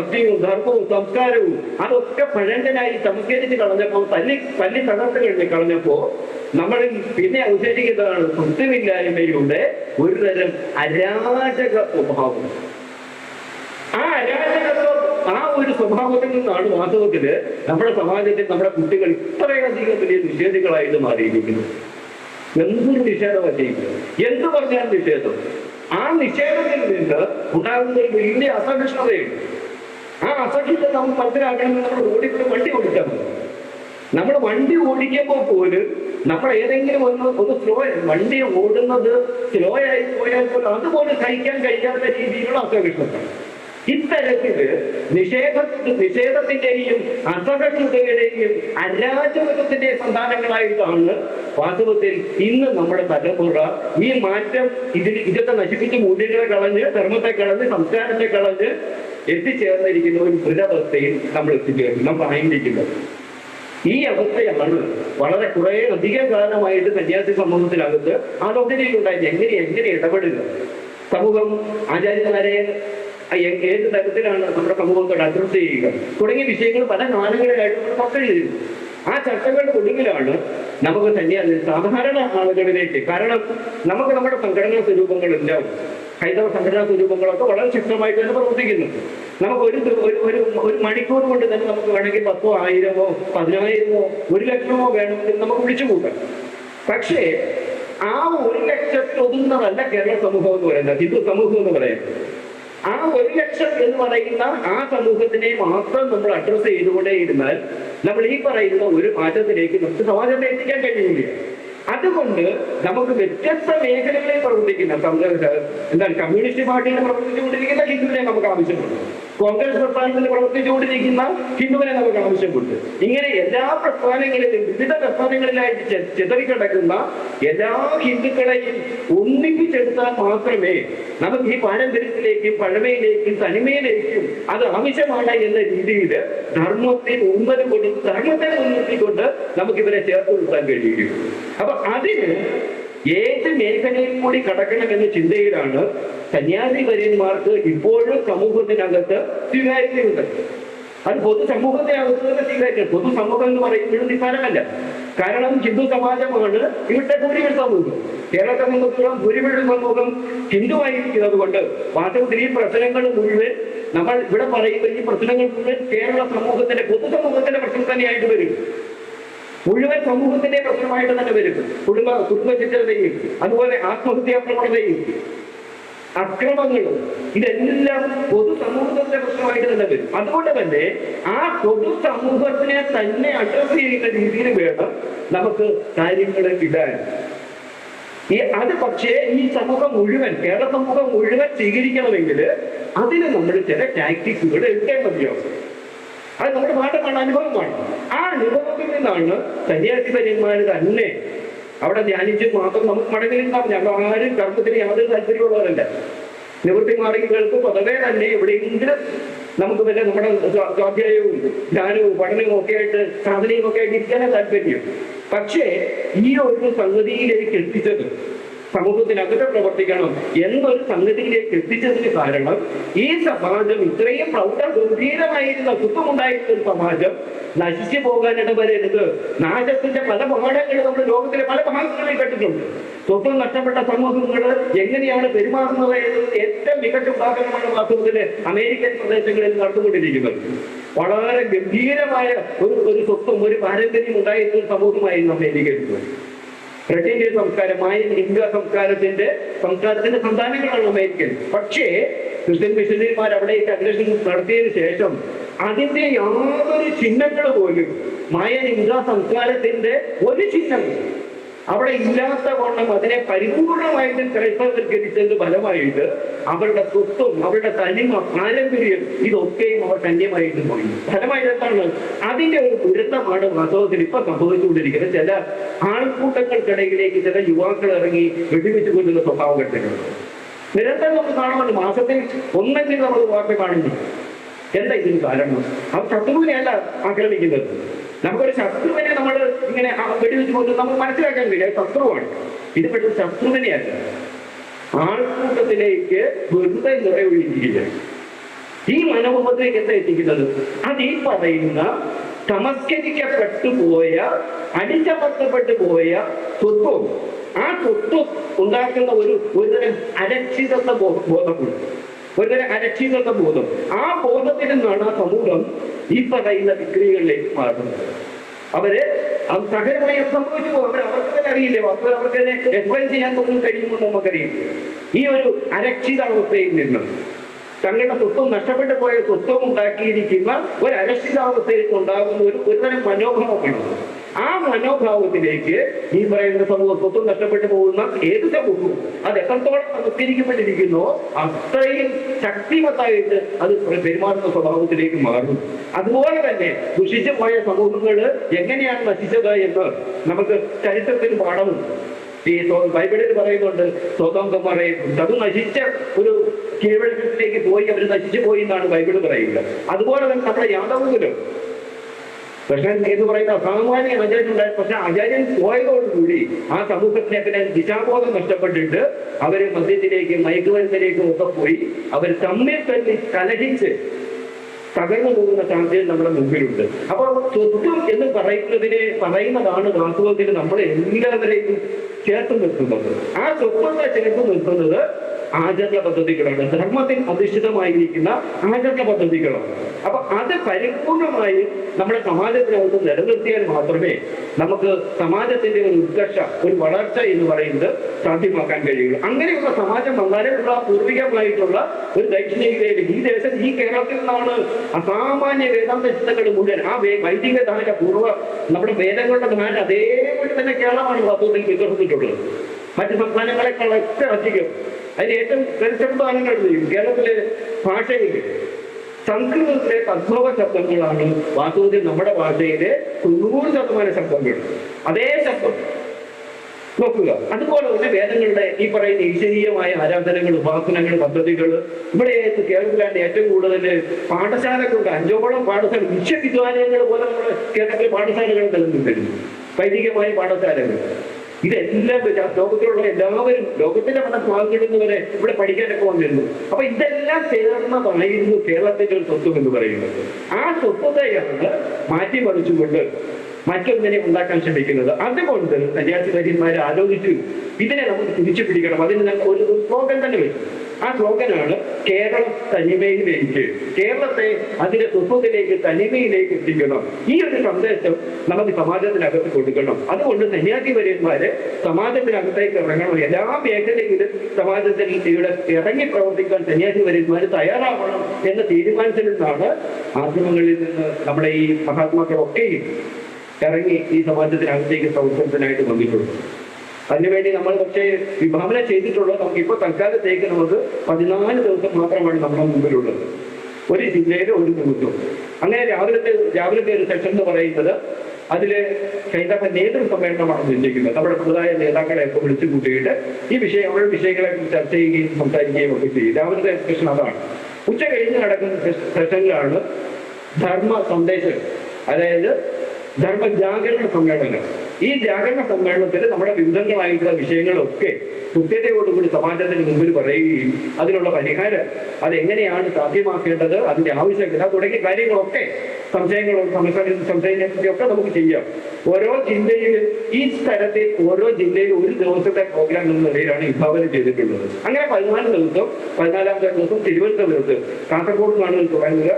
ഭക്തിയും ധർമ്മവും സംസ്കാരവും അതൊക്കെ പഴങ്കനായി സംസ്കരിച്ച് കളഞ്ഞപ്പോ തല്ലി തല്ലി തകർത്ത് കഴിഞ്ഞ് കളഞ്ഞപ്പോ നമ്മൾ പിന്നെ അവശേഷിക്കുന്നതാണ് കൃത്യമില്ലായ്മയുടെ ഒരു തരം അരാജക സ്വഭാവം. ആ അരാജകത്വം ആ ഒരു സ്വഭാവത്തിൽ നിന്നാണ് വാസ്തവത്തിൽ നമ്മുടെ സമാജത്തിൽ നമ്മുടെ കുട്ടികൾ ഇത്രയധികം വലിയ നിഷേധികളായിട്ട് മാറിയിരിക്കുന്നത്. എന്തൊരു നിഷേധമാണ് ചെയ്യുന്നത് എന്ത് പറഞ്ഞാൽ നിഷേധം. ആ നിഷേധത്തിൽ നിന്ന് ഉണ്ടാകുന്ന ഒരു വലിയ അസഹിഷ്ണുതയുണ്ട്. ആ അസഹിഷ്ണുത നമുക്ക് മനസ്സിലാക്കണമെങ്കിൽ നമ്മൾ റോഡിൽ വണ്ടി ഓടിക്കാൻ നമ്മൾ വണ്ടി ഓടിക്കുമ്പോൾ പോലും നമ്മൾ ഏതെങ്കിലും ഒന്ന് ഒന്ന് സ്ലോ വണ്ടി ഓടുന്നത് സ്ലോ ആയി പോയാൽ പോലും അതുപോലെ സഹിക്കാൻ കഴിയാത്ത രീതിയിലുള്ള അസഹിഷ്ണുത. ഇത്തരത്തിൽ നിഷേധ നിഷേധത്തിന്റെയും അസഹിഷ്ണുതയുടെയും അരാജകത്വത്തിന്റെയും സന്താനങ്ങളായിട്ടാണ് വാസ്തവത്തിൽ ഇന്ന് നമ്മുടെ തലമുറ ഈ മാറ്റം ഇതിന് ഇതൊക്കെ നശിപ്പിച്ച് മൂല്യങ്ങളെ കളഞ്ഞ് ധർമ്മത്തെ കളഞ്ഞ് സംസ്കാരത്തെ കളഞ്ഞ് എത്തിച്ചേർന്നിരിക്കുന്ന ഒരു ദുരവസ്ഥയിൽ നമ്മൾ എത്തിച്ചേർന്നു. നമ്മൾ ആയിരിക്കുന്നത് ഈ അവസ്ഥയാണ് വളരെ കുറെ അധികം കാലമായിട്ട് സന്യാസി സമൂഹത്തിനകത്ത് ആലോചനയിലുണ്ടായത്. എങ്ങനെ എങ്ങനെ ഇടപെടുക സമൂഹം ആചാര്യന്മാരെ ഏത് തരത്തിലാണ് നമ്മുടെ സമൂഹത്തോട് അഡ്രസ് ചെയ്യുക തുടങ്ങിയ വിഷയങ്ങൾ പല കാലങ്ങളിലായിട്ട് നമ്മൾ ചർച്ച ആ ചർച്ചകളുടെ ഒടുവിലാണ് നമുക്ക് സന്യാസി സാധാരണ ആളുകളിലേക്ക് കാരണം നമുക്ക് നമ്മുടെ സംഘടനാ സ്വരൂപങ്ങളുണ്ടാവും ഹൈന്ദവ സംഘടനാ സ്വരൂപങ്ങളൊക്കെ വളരെ ശക്തമായിട്ട് തന്നെ പ്രവർത്തിക്കുന്നുണ്ട്. നമുക്ക് ഒരു ഒരു ഒരു മണിക്കൂർ കൊണ്ട് തന്നെ നമുക്ക് വേണമെങ്കിൽ പത്തോ ആയിരമോ പതിനായിരമോ ഒരു ലക്ഷമോ വേണമെങ്കിൽ നമുക്ക് വിളിച്ചു കൂട്ടാം. പക്ഷേ ആ ഒരു ലക്ഷത്തിൽ ഒതുങ്ങുന്നതല്ല കേരള സമൂഹം എന്ന് പറയുന്നത് ഹിന്ദു സമൂഹം എന്ന് പറയുന്നത്. ആ ഒരു ലക്ഷം എന്ന് പറയുന്ന ആ സമൂഹത്തിനെ മാത്രം നമ്മൾ അഡ്രസ്സ് ചെയ്തുകൊണ്ടേ ഇരുന്നാൽ നമ്മൾ ഈ പറയുന്ന ഒരു മാറ്റത്തിലേക്ക് നമുക്ക് സമാജത്തെ എത്തിക്കാൻ കഴിയില്ല അതുകൊണ്ട് നമുക്ക് വ്യത്യസ്ത മേഖലകളിൽ പ്രവർത്തിക്കുന്ന എന്താണ് കമ്മ്യൂണിസ്റ്റ് പാർട്ടിയിൽ പ്രവർത്തിച്ചുകൊണ്ടിരിക്കുന്ന ഹിന്ദുവിനെ നമുക്ക് ആവശ്യമുണ്ട്. കോൺഗ്രസ് പ്രസ്ഥാനത്തിൽ പ്രവർത്തിച്ചുകൊണ്ടിരിക്കുന്ന ഹിന്ദുവിനെ നമുക്ക് ആവശ്യമുണ്ട്. ഇങ്ങനെ എല്ലാ പ്രസ്ഥാനങ്ങളിലും വിവിധ പ്രസ്ഥാനങ്ങളിലായിട്ട് ചിതറിക്കിടക്കുന്ന എല്ലാ ഹിന്ദുക്കളെയും ഒന്നിപ്പിച്ചെടുത്താൽ മാത്രമേ നമുക്ക് ഈ പാരമ്പര്യത്തിലേക്കും പഴമയിലേക്കും തനിമയിലേക്കും അത് ആവശ്യമാണ് എന്ന രീതിയിൽ ധർമ്മത്തെ ഉന്നതി കൊണ്ട് ധർമ്മത്തെ മുൻനിർത്തിക്കൊണ്ട് നമുക്ക് ഇവരെ ചേർത്ത് നിർത്താൻ കഴിയുകയുള്ളൂ. അപ്പൊ അതിന് ഏത് മേഖലയിൽ കൂടി കടക്കണമെന്ന ചിന്തയിലാണ് സന്യാസി വര്യന്മാർക്ക് ഇപ്പോഴും സമൂഹത്തിനകത്ത് സ്വീകാര്യതയുണ്ട്. അത് പൊതുസമൂഹത്തെ അകത്ത് തന്നെ സ്വീകാര്യം പൊതുസമൂഹം എന്ന് പറയുമ്പോഴും നിസ്സാരമല്ല. കാരണം ഹിന്ദു സമാജമാണ് ഇവിടുത്തെ ഭൂരിപക്ഷ സമൂഹം. കേരളത്തെ സംബന്ധിച്ചിടത്തോളം ഭൂരിപക്ഷ സമൂഹം ഹിന്ദുവായിരിക്കുന്നത് കൊണ്ട് വാസ്തവത്തിൽ ഈ പ്രശ്നങ്ങൾ മുഴുവൻ നമ്മൾ ഇവിടെ പറയുന്ന ഈ പ്രശ്നങ്ങൾ മുഴുവൻ കേരള സമൂഹത്തിന്റെ പൊതുസമൂഹത്തിന്റെ പ്രശ്നം തന്നെയായിട്ട് വരും. മുഴുവൻ സമൂഹത്തിന്റെ പ്രശ്നമായിട്ട് തന്നെ വരും കുടുംബ കുടുംബ ചിത്രതയും അതുപോലെ ആത്മഹത്യാ പ്രവണതയും. അക്രമങ്ങളും ഇതെല്ലാം പൊതുസമൂഹത്തിന്റെ പ്രശ്നമായിട്ട് തന്നെ വരും. അതുകൊണ്ട് തന്നെ ആ പൊതുസമൂഹത്തിനെ തന്നെ അഡ്രസ് ചെയ്യുന്ന രീതിയിൽ വേണം നമുക്ക് കാര്യങ്ങൾ ഇടാൻ. ഈ അത് പക്ഷേ ഈ സമൂഹം മുഴുവൻ കേരള സമൂഹം മുഴുവൻ സ്വീകരിക്കണമെങ്കിൽ അതിന് നമ്മൾ ചില ടാക്ടിക്സുകൾ എടുക്കേണ്ടതിയാവും പാഠമാണ് അനുഭവമാണ്. ആ അനുഭവത്തിൽ നിന്നാണ് സന്യാസിപര്യന്മാർ തന്നെ അവിടെ ധ്യാനിച്ച് മാത്രം നമുക്ക് മടങ്ങിലുണ്ടാവും ഞങ്ങൾ ആരും കർമ്മത്തിന് യാതൊരു താല്പര്യമുള്ളവരല്ല. നിവൃത്തി മാർഗികൾക്ക് പൊതുവെ തന്നെ എവിടെയെങ്കിലും നമുക്ക് പിന്നെ നമ്മുടെ സ്വാ- സ്വാധ്യായവും ധ്യാനവും പഠനവും ഒക്കെ ആയിട്ട് സാധനയും ഒക്കെ ആയിട്ട് ഇരിക്കാനേ താല്പര്യം. പക്ഷേ ഈ ഒരു സംഗതിയിലേക്ക് എത്തിച്ചത് സമൂഹത്തിനകത്ത് പ്രവർത്തിക്കണം എന്നൊരു സംഗതിയിലേക്ക് എത്തിച്ചതിന് കാരണം ഈ സമാജം ഇത്രയും പ്രൗഢ ഗംഭീരമായിരുന്ന സുഖമുണ്ടായിരുന്ന ഒരു സമാജം നശിച്ചു പോകാൻ നാശത്തിന്റെ പല പാഠങ്ങൾ നമ്മുടെ ലോകത്തിലെ പല ഭാഗങ്ങളിൽ കണ്ടിട്ടുണ്ട് സ്വന്തം നഷ്ടപ്പെട്ട സമൂഹങ്ങൾ എങ്ങനെയാണ് പെരുമാറുന്നത് എന്നത് ഏറ്റവും മികച്ച ഉദാഹരണമാണ് വാസ്തവത്തിൽ അമേരിക്കൻ പ്രദേശങ്ങളിൽ നടന്നുകൊണ്ടിരിക്കുന്നത്. വളരെ ഗംഭീരമായ ഒരു ഒരു സ്വത്വം ഒരു പാരമ്പര്യം ഉണ്ടായിരുന്ന ഒരു സമൂഹമായിരുന്നു അമേരിക്കയിൽ ബ്രിട്ടീഷ് സംസ്കാരമായ ഇന്ത്യ സംസ്കാരത്തിന്റെ സംസ്കാരത്തിന്റെ സന്താനങ്ങളാണ് അമേരിക്കൻ. പക്ഷേ ക്രിസ്ത്യൻ മിഷനറിമാർ അവിടേക്ക് അഗ്രഷൻ നടത്തിയതിനു ശേഷം അതിന്റെ യാതൊരു ചിഹ്നങ്ങൾ പോലും മായൻ ഇന്ത്യ സംസ്കാരത്തിന്റെ ഒരു ചിഹ്നം അവിടെ ഇല്ലാത്ത വണ്ണം അതിനെ പരിപൂർണമായിട്ട് ക്രൈസ്തവൽക്കരിച്ചതിന്റെ ഫലമായിട്ട് അവരുടെ സ്വത്തും അവരുടെ തനിമ പാരമ്പര്യം ഇതൊക്കെയും അവർ കന്യമായിട്ട് പോയി. ഫലമായിട്ട് എന്താണ്? അതിന്റെ ഒരു ദുരന്തമാണ് വാസ്തവത്തിൽ ഇപ്പൊ സംഭവിച്ചുകൊണ്ടിരിക്കുന്നത്. ചില ആൾക്കൂട്ടങ്ങൾക്കിടയിലേക്ക് ചില യുവാക്കൾ ഇറങ്ങി വെടിവെച്ചു കൊല്ലുന്ന സ്വഭാവം കണ്ടിട്ടുണ്ട്. നിരന്തരം നമുക്ക് കാണുന്നുണ്ട് മാസത്തിൽ ഒന്നെങ്കിലും നമ്മൾ വാർത്ത കാണുന്നു. എന്താ ഇതിന് കാരണം? അവർ ശത്രുവിനെയല്ല ആക്രമിക്കുന്നത്. നമുക്കൊരു ശത്രുവിനെ നമ്മൾ ഇങ്ങനെ വെടിവെച്ച് പോകുന്നത് നമുക്ക് മനസ്സിലാക്കാൻ കഴിയും. ശത്രുവാണ്. ഇത് പെട്ടെന്ന് ശത്രുവിനെയല്ല. ആൾക്കൂട്ടത്തിലേക്ക് വെറുതെ നിറയൊഴിക്കുകയാണ് ഈ മനോഭാവത്തിലേക്ക് എന്താ എത്തിക്കുന്നത്? അത് ഈ പറയുന്ന തമസ്കരിക്കപ്പെട്ടു പോയ അടിച്ചമർത്തപ്പെട്ടു പോയ സ്വത്വം. ആ സ്വത്വം ഉണ്ടാക്കുന്ന ഒരു ഒരുതരം അരക്ഷിതത്വ ബോധമുണ്ട്. ഒരുതരം അരക്ഷിതത്വ ബോധം ആ ബോധത്തിൽ നിന്നാണ് ആ സമൂഹം ഈ പറയുന്ന വിക്രികളിലേക്ക് മാറുന്നത് അവർ അത് സഹജമായി സംഭവിച്ചു പോകും. അവർ അവർക്ക് തന്നെ അറിയില്ലേ? വാസ്തവം അവർക്ക് തന്നെ എക്സ്പ്ലെയിൻ ചെയ്യാൻ പോലും കഴിയുമെന്ന് നമുക്കറിയില്ല. ഈ ഒരു അരക്ഷിതാവസ്ഥയിൽ നിന്നും തങ്ങളുടെ സ്വത്വം നഷ്ടപ്പെട്ടു പോയ സ്വത്വം ഉണ്ടാക്കിയിരിക്കുന്ന ഒരു അരക്ഷിതാവസ്ഥയിൽ ഉണ്ടാകുന്ന ഒരു ഒരുതരം മനോഭാവമാണ്. ആ മനോഭാവത്തിലേക്ക് ഈ പറയുന്ന സമൂഹം സ്വത്വം നഷ്ടപ്പെട്ടു പോകുന്ന ഏത് സമൂഹവും അത് എത്രത്തോളം സംസ്കരിക്കപ്പെട്ടിരിക്കുന്നോ അത്രയും ശക്തിമത്തായിട്ട് അത് പെരുമാറുന്ന സ്വഭാവത്തിലേക്ക് മാറും അതുപോലെ തന്നെ ദുഷിച്ചു പോയ സമൂഹങ്ങൾ എങ്ങനെയാണ് നശിച്ചത് എന്ന് നമുക്ക് ചരിത്രത്തിൽ പാഠമുണ്ട്. ഈ ബൈബിളിൽ പറയുന്നുണ്ട് സ്വതം പറയും അത് നശിച്ച ഒരു കീഴ്വഴക്കത്തിലേക്ക് പോയി അവർ നശിച്ചു പോയി എന്നാണ് ബൈബിൾ പറയുന്നത്. അതുപോലെ തന്നെ നമ്മുടെ യാദവത്തിലും പക്ഷേ എന്ന് പറയുന്ന അസാമാന്യ ആചാര്യനുണ്ടായി പക്ഷെ ആചാര്യൻ പോയതോടുകൂടി ആ സമൂഹത്തിനെ പിന്നെ ദിശാബോധം നഷ്ടപ്പെട്ടിട്ട് അവർ മദ്യത്തിലേക്കും മയക്കുമരുന്നിലേക്കും ഒക്കെ പോയി അവർ തമ്മിൽ തന്നെ കലഹിച്ച് തകർന്നു പോകുന്ന സാധ്യത നമ്മുടെ മുമ്പിലുണ്ട്. അപ്പൊ സ്വത്വം എന്ന് പറയുന്നതിനെ പറയുന്നതാണ് വാസ്തവത്തിൽ നമ്മളെ എല്ലാവരെയും ചേർത്ത് നിർത്തുന്നത്. ആ സ്വത്വത്തെ ചേർത്ത് നിർത്തുന്നത് ആചരണ പദ്ധതികളാണ്. ധർമ്മത്തിൽ അധിഷ്ഠിതമായിരിക്കുന്ന ആചരണ പദ്ധതികളാണ് അപ്പൊ അത് പരിപൂർണമായി നമ്മുടെ സമാജത്തിനകത്ത് നിലനിർത്തിയാൽ മാത്രമേ നമുക്ക് സമാജത്തിന്റെ ഒരു ഉത്കർഷ ഒരു വളർച്ച എന്ന് പറയുന്നത് സാധ്യമാക്കാൻ കഴിയുള്ളൂ. അങ്ങനെയുള്ള സമാജം വളരെ പൂർവികമായിട്ടുള്ള ഒരു ദക്ഷിണേന്ത്യയിൽ ഈ ദേശം ഈ കേരളത്തിൽ നിന്നാണ് അസാമാന്യ വേദാന്ത ചിന്തകൾ മുഴുവൻ ആ വൈദിക ധാര പൂർവ നമ്മുടെ വേദങ്ങളുടെ ധാര അതേപോലെ തന്നെ കേരളമാണ് വാസ്തുവിൽ വികസിച്ചിട്ടുള്ളത്. മറ്റ് സംസ്ഥാനങ്ങളെക്കാളൊക്കെ അധികം അതിന് ഏറ്റവും ചെയ്യും കേരളത്തിലെ ഭാഷയിൽ സംസ്കൃതത്തിലെ തദ്ഭവ ശബ്ദങ്ങളാണ് വാസ്തവത്തിൽ നമ്മുടെ ഭാഷയിലെ തൊണ്ണൂറ് ശതമാനം ശബ്ദങ്ങൾ അതേ ശബ്ദം. നോക്കുക. അതുപോലെ തന്നെ വേദങ്ങളുടെ ഈ പറയുന്ന ഈശ്വരീയമായ ആരാധനകൾ ഉപാസനകൾ പദ്ധതികൾ. ഇവിടെ കേരളത്തിലാണ് ഏറ്റവും കൂടുതൽ പാഠശാലകളുണ്ട് അഞ്ചോളം പാഠശാല വിശ്വവിദ്യാലയങ്ങൾ പോലെ നമ്മുടെ കേരളത്തിലെ പാഠശാലകൾ നിലനിന്നിരുന്നു വൈദികമായ പാഠശാലകൾ. ഇതെല്ലാം ലോകത്തിലുള്ള എല്ലാവരും ലോകത്തിന്റെ പല ഭാഗങ്ങളിൽ വരെ ഇവിടെ പഠിക്കാനൊക്കെ വന്നിരുന്നു. അപ്പൊ ഇതെല്ലാം ചേർന്നതായിരുന്നു കേരളത്തിന്റെ സ്വത്വം എന്ന് പറയുന്നത്. ആ സ്വത്വതയാണ് മാറ്റിമറിച്ചുകൊണ്ട് മറ്റൊന്നിനെ ഉണ്ടാക്കാൻ ശ്രമിക്കുന്നത്. അതുകൊണ്ട് സന്യാസിവര്യന്മാർ ആലോചിച്ചു. ഇതിനെ നമുക്ക് തിരിച്ചു പിടിക്കണം അതിന് ഒരു സ്ലോഗൻ തന്നെ വരും ആ സ്ലോഗനാണ് കേരളം തനിമയിലേക്ക് കേരളത്തെ അതിന്റെ സ്വത്വത്തിലേക്ക് തനിമയിലേക്ക് എത്തിക്കണം. ഈ ഒരു സന്ദേശം നമുക്ക് സമാജത്തിനകത്ത് കൊടുക്കണം. അതുകൊണ്ട് സന്യാസിവര്യന്മാര് സമാജത്തിനകത്തേക്ക് ഇറങ്ങണം. എല്ലാ മേഖലയിലും സമാജത്തിൽ ഇവിടെ ഇറങ്ങി പ്രവർത്തിക്കാൻ സന്യാസിവര്യന്മാർ തയ്യാറാവണം എന്ന തീരുമാനത്തിൽ നിന്നാണ് മാധ്യമങ്ങളിൽ നിന്ന് നമ്മുടെ ഈ മഹാത്മാക്കളൊക്കെയും ഇറങ്ങി ഈ സമാജത്തിനകത്തേക്ക് പ്രവർത്തനത്തിനായിട്ട് വന്നിട്ടുണ്ട് അതിനുവേണ്ടി നമ്മൾ പക്ഷേ വിഭാവന ചെയ്തിട്ടുള്ളത് നമുക്ക് ഇപ്പോൾ തൽക്കാലത്തേക്ക് നമുക്ക് പതിനാല് ദിവസം മാത്രമാണ് നമ്മുടെ മുമ്പിലുള്ളത്. ഒരു ജില്ലയിലെ ഒരു ദിവസം. അങ്ങനെ രാവിലത്തെ രാവിലത്തെ ഒരു സെഷൻ എന്ന് പറയുന്നത് അതിൽ ഹൈന്ദവ നേതൃ സമ്മേളനമാണ് നിശ്ചയിക്കുന്നത്. നമ്മുടെ നേതാക്കളെ ഒക്കെ വിളിച്ചു കൂട്ടിയിട്ട് ഈ വിഷയം അവരുടെ വിഷയങ്ങളെ ചർച്ച ചെയ്യുകയും സംസാരിക്കുകയും ഒക്കെ ചെയ്യും. രാവിലത്തെ സെഷൻ അതാണ്. ഉച്ച കഴിഞ്ഞ് നടക്കുന്ന സെഷനിലാണ് ധർമ്മ സന്ദേശം അതായത് ധർമ്മ ജാഗരണ സമ്മേളനം ഈ ജാഗരണ സമ്മേളനത്തിൽ നമ്മുടെ വിവിധങ്ങളായിട്ടുള്ള വിഷയങ്ങളൊക്കെ കൃത്യതയോടുകൂടി സമാജത്തിന് മുമ്പിൽ പറയുകയും അതിനുള്ള പരിഹാരം അതെങ്ങനെയാണ് സാധ്യമാക്കേണ്ടത് അതിന്റെ ആവശ്യകത തുടങ്ങിയ കാര്യങ്ങളൊക്കെ സംശയങ്ങളും സംശയ സംശയങ്ങളൊക്കെ നമുക്ക് ചെയ്യാം. ഓരോ ജില്ലയിൽ ഈ സ്ഥലത്തെ ഓരോ ജില്ലയിൽ ഒരു ദിവസത്തെ പ്രോഗ്രാം എന്ന നിലയിലാണ് വിഭാവനം ചെയ്തിട്ടുള്ളത്. അങ്ങനെ പതിനാല് ദിവസം പതിനാലാമത്തെ ദിവസം തിരുവനന്തപുരത്ത് കാസർഗോഡ് നാടുകൾ തുടങ്ങുക.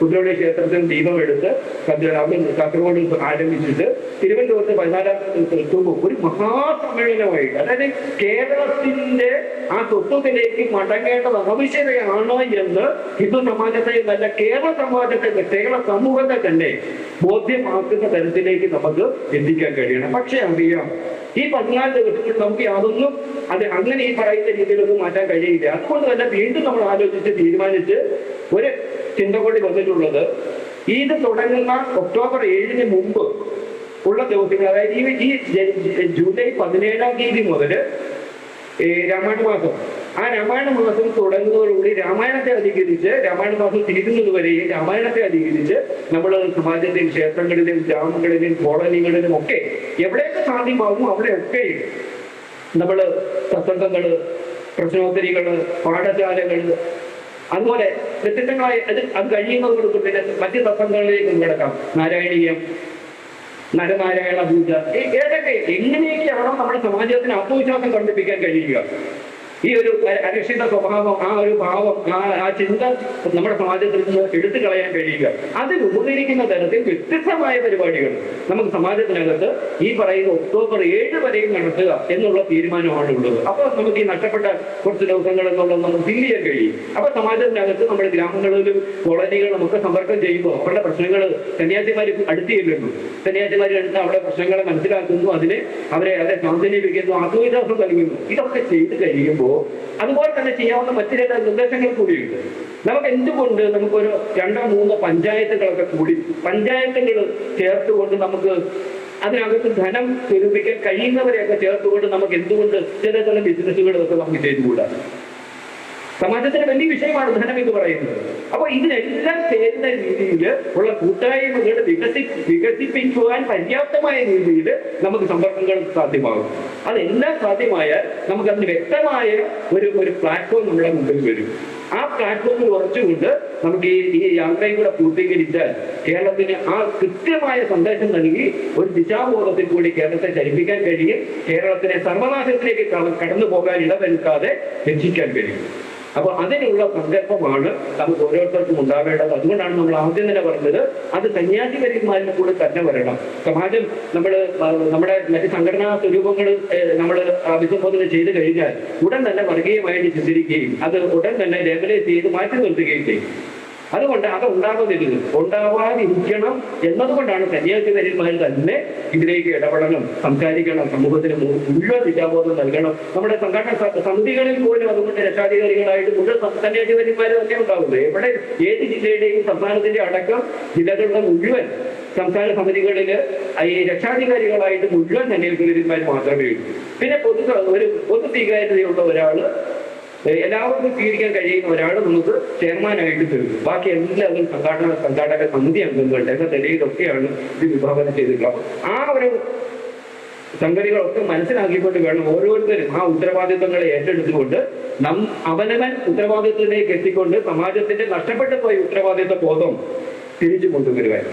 കുതിരോടി ക്ഷേത്രത്തിൽ ദീപം അവിടെ കാസർഗോഡ് ആരംഭിച്ചിട്ട് തിരുവനന്തപുരത്ത് പതിനാലാം എത്തുമ്പോൾ ഒരു മഹാസമ്മേളനമായിട്ട്. അതായത് കേരളത്തിന്റെ ആ തത്വത്തിലേക്ക് മടങ്ങേണ്ടത് ആവശ്യതയാണ് എന്ന് ഹിന്ദു സമാജത്തെ നല്ല കേരള സമാജത്തെ കേരള സമൂഹത്തെ തന്നെ ബോധ്യമാക്കുന്ന തരത്തിലേക്ക് നമുക്ക് എത്തിക്കാൻ കഴിയണം. പക്ഷെ അറിയാം ഈ പതിനാല് ദിവസത്തിൽ നമുക്ക് യാതൊന്നും അത് അങ്ങനെ ഈ പറയുന്ന രീതിയിലൊന്നും മാറ്റാൻ കഴിയില്ല. അതുകൊണ്ട് തന്നെ വീണ്ടും നമ്മൾ ആലോചിച്ച് തീരുമാനിച്ച് ഒരു ചിന്ത കൂടി വന്നിട്ടുള്ളത്. ഇത് തുടങ്ങുന്ന ഒക്ടോബർ ഏഴിന് മുമ്പ് ഉള്ള ദിവസങ്ങൾ അതായത് ഈ ഈ ജൂലൈ പതിനേഴാം തീയതി മുതൽ രാമായണ മാസം. ആ രാമായണ മാസം തുടങ്ങുന്നതോടുകൂടി രാമായണത്തെ അധികരിച്ച് രാമായണ മാസം തീരുന്നത് വരെയും രാമായണത്തെ അധികരിച്ച് നമ്മൾ സമാജത്തിലും ക്ഷേത്രങ്ങളിലും ഗ്രാമങ്ങളിലും കോളനികളിലും ഒക്കെ എവിടെയൊക്കെ സാധ്യമാകും അവിടെയൊക്കെ നമ്മൾ സത്സംഗങ്ങൾ പ്രശ്നോത്തരികൾ പാഠശാലകൾ അതുപോലെ വ്യത്യസ്തങ്ങളായ അത് അത് കഴിയുന്നതോടൊപ്പം പിന്നെ മറ്റ് തത്വങ്ങളിലേക്ക് കിടക്കാം നാരായണീയം നരനാരായണ പൂജ ഏതൊക്കെ എങ്ങനെയൊക്കെയാണോ നമ്മുടെ സമാജത്തിന് ആത്മവിശ്വാസം കണ്ടിപ്പിക്കാൻ കഴിയുക. ഈ ഒരു അരക്ഷിത സ്വഭാവം ആ ഒരു ഭാവം ആ ആ ചിന്ത നമ്മുടെ സമാജത്തിൽ നിന്ന് എടുത്തു കളയാൻ കഴിയുക. അതിൽ ഉപകരിക്കുന്ന തരത്തിൽ വ്യത്യസ്തമായ പരിപാടികൾ നമുക്ക് സമാജത്തിനകത്ത് ഈ പറയുന്ന ഒക്ടോബർ ഏഴ് വരെയും നടത്തുക എന്നുള്ള തീരുമാനമാണ് ഉള്ളത്. അപ്പോൾ നമുക്ക് ഈ നഷ്ടപ്പെട്ട കുറച്ച് ദിവസങ്ങൾ എന്നുള്ളത് നമുക്ക് ഫീൽ ചെയ്യാൻ കഴിയും. അപ്പൊ സമാജത്തിനകത്ത് നമ്മുടെ ഗ്രാമങ്ങളിലും കോളനികളിലും ഒക്കെ സമ്പർക്കം ചെയ്യുമ്പോൾ അവരുടെ പ്രശ്നങ്ങൾ സന്യാസിമാർ അടുത്തില്ലല്ലോ സന്യാസിമാർ അടുത്ത് അവിടെ പ്രശ്നങ്ങളെ മനസ്സിലാക്കുന്നു. അതിനെ അവരെ അവരെ സാന്ത്വനിപ്പിക്കുന്നു ആത്മവിശ്വാസം നൽകുന്നു. ഇതൊക്കെ ചെയ്ത് കഴിയുമ്പോൾ അതുപോലെ തന്നെ ചെയ്യാവുന്ന മറ്റു ചില നിർദ്ദേശങ്ങൾ കൂടിയുണ്ട്. നമുക്ക് എന്തുകൊണ്ട് നമുക്കൊരു രണ്ടോ മൂന്നോ പഞ്ചായത്തുകളൊക്കെ കൂടി പഞ്ചായത്തുകൾ ചേർത്തുകൊണ്ട് നമുക്ക് അതിനകത്ത് ധനം സ്വരൂപിക്കാൻ കഴിയുന്നവരെയൊക്കെ ചേർത്തുകൊണ്ട് നമുക്ക് എന്തുകൊണ്ട് ചില ചില ബിസിനസ്സുകളൊക്കെ നമുക്ക് ചെയ്തുകൂടാ? സമാജത്തിന് വലിയ വിഷയമാണ് ധനം എന്ന് പറയുന്നത്. അപ്പൊ ഇതിനെല്ലാം ചേരുന്ന രീതിയിൽ ഉള്ള കൂട്ടായ്മകൾ വികസി വികസിപ്പിക്കുവാൻ പര്യാപ്തമായ രീതിയിൽ നമുക്ക് സമ്പർക്കങ്ങൾ സാധ്യമാകും. അതെല്ലാം സാധ്യമായാൽ നമുക്ക് അതിന് വ്യക്തമായ ഒരു ഒരു പ്ലാറ്റ്ഫോം നമ്മുടെ മുമ്പിൽ വരും. ആ പ്ലാറ്റ്ഫോമിൽ ഉറച്ചുകൊണ്ട് നമുക്ക് ഈ ഈ യാത്രയും കൂടെ പൂർത്തീകരിച്ചാൽ കേരളത്തിന് ആ കൃത്യമായ സന്ദേശം നൽകി ഒരു ദിശാബോധത്തിൽ കൂടി കേരളത്തെ ചലിപ്പിക്കാൻ കഴിയും. കേരളത്തിനെ സർവനാശത്തിലേക്ക് കട- കടന്നു പോകാൻ ഇടവരുത്താതെ രക്ഷിക്കാൻ കഴിയും. അപ്പൊ അതിനുള്ള സങ്കല്പമാണ് നമുക്ക് ഓരോരുത്തർക്കും ഉണ്ടാവേണ്ടത്. അതുകൊണ്ടാണ് നമ്മൾ ആദ്യം തന്നെ പറഞ്ഞത് അത് സന്യാസിപരിമാരിൽ കൂടെ തന്നെ വരണം. സമാജം നമ്മൾ നമ്മുടെ മറ്റ് സംഘടനാ സ്വരൂപങ്ങൾ നമ്മൾ അഭിസംബോധന ചെയ്തു കഴിഞ്ഞാൽ ഉടൻ തന്നെ വർഗീയമായിട്ട് ചിന്തിരിക്കുകയും അത് ഉടൻ തന്നെ ലേബലൈസ് ചെയ്ത് മാറ്റി നിർത്തുകയും ചെയ്യും. അതുകൊണ്ട് അത് ഉണ്ടാകുന്നില്ല ഉണ്ടാവാതിരിക്കണം എന്നതുകൊണ്ടാണ് സന്യാസി വരുമ്പോൾ തന്നെ ഇതിലേക്ക് ഇടപെടണം സംസാരിക്കണം സമൂഹത്തിന് മുഴുവൻ ദിശാബോധം നൽകണം. നമ്മുടെ സംഘടന സമിതികളിൽ പോലും അതുകൊണ്ട് രക്ഷാധികാരികളായിട്ട് മുഴുവൻ സന്യാസി വരുമ്പോൾ തന്നെ ഉണ്ടാകുന്നത് എവിടെ ഏത് ജില്ലയുടെയും സംസ്ഥാനത്തിന്റെ അടക്കം ജില്ലകളുടെ മുഴുവൻ സംസ്ഥാന സമിതികളിൽ ഈ രക്ഷാധികാരികളായിട്ട് മുഴുവൻ സന്യാസി വരുമ്പോൾ മാത്രമേ ഉള്ളൂ. പിന്നെ പൊതു ഒരു പൊതു സ്വീകാര്യതയുള്ള ഏഹ് എല്ലാവർക്കും സ്വീകരിക്കാൻ കഴിയുന്ന ഒരാൾ നമുക്ക് ചെയർമാനായിട്ട് തരും. ബാക്കി എല്ലാവരും സംഘാടന സംഘാടക സമിതി അംഗങ്ങൾ എന്ന നിലയിലൊക്കെയാണ് ഇത് വിഭാവനം ചെയ്തിട്ടുള്ളത്. ആ ഒരു സംഗതികളൊക്കെ മനസ്സിലാക്കിക്കൊണ്ട് വേണം ഓരോരുത്തരും ആ ഉത്തരവാദിത്വങ്ങളെ ഏറ്റെടുത്തുകൊണ്ട് നം അവനവൻ ഉത്തരവാദിത്വത്തിലേക്ക് എത്തിക്കൊണ്ട് സമാജത്തിന്റെ നഷ്ടപ്പെട്ടു പോയ ഉത്തരവാദിത്വ ബോധം തിരിച്ചു കൊണ്ടുവരുവാൻ.